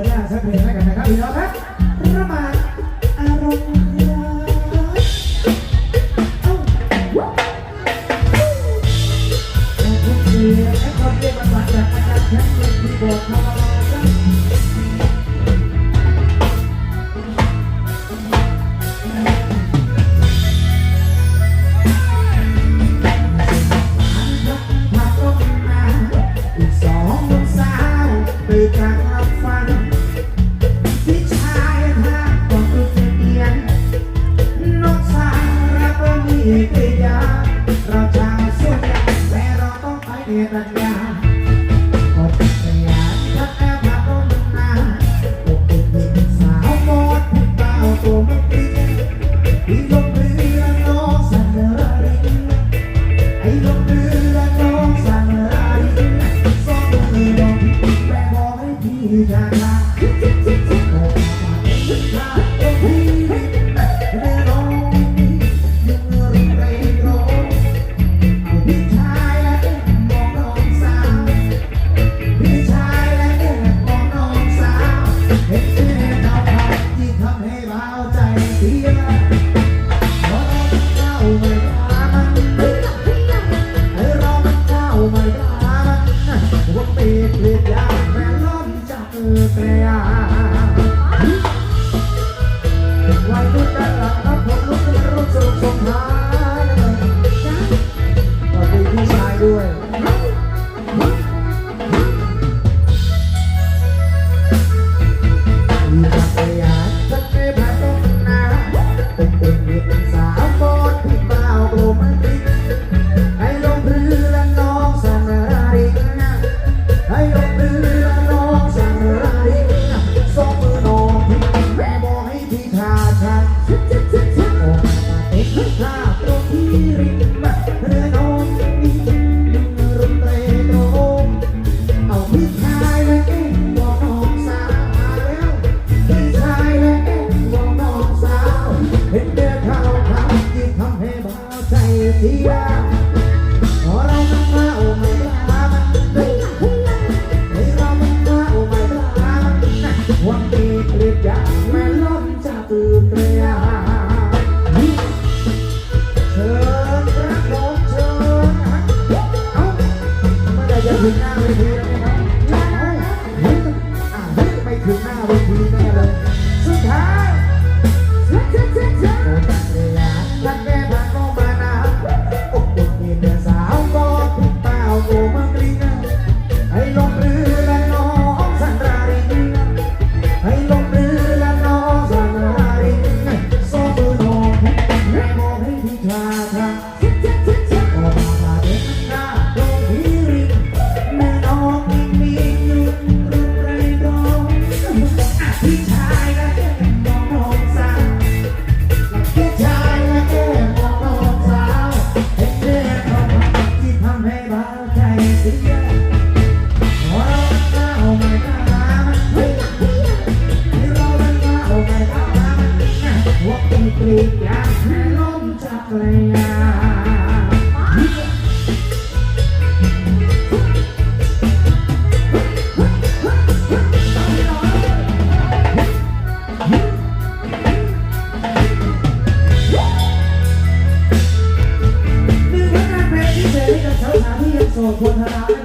เอร์าชักเพลงให้กันนะครับพี่น้องครับประมาณ ส่คนธนาให้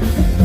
Bye.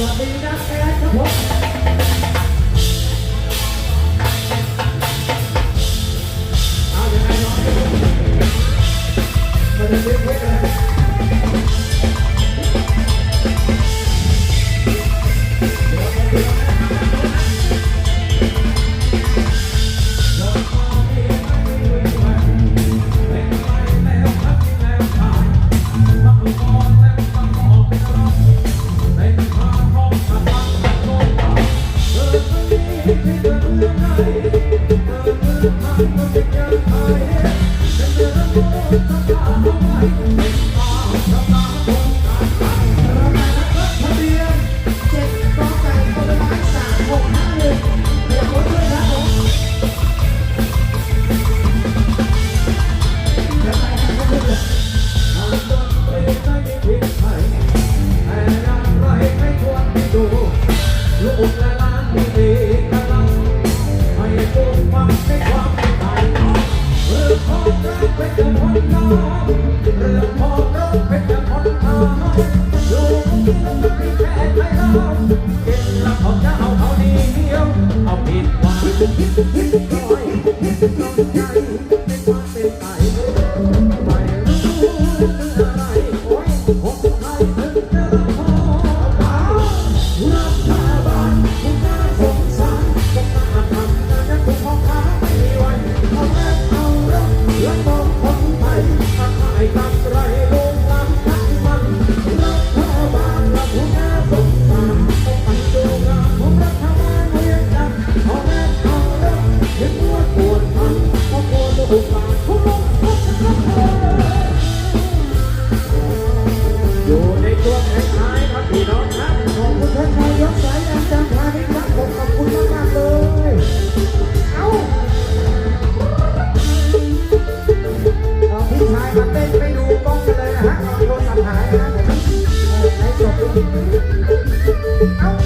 สวัสดี เรื่องพอรักเป็นคนทาง เอา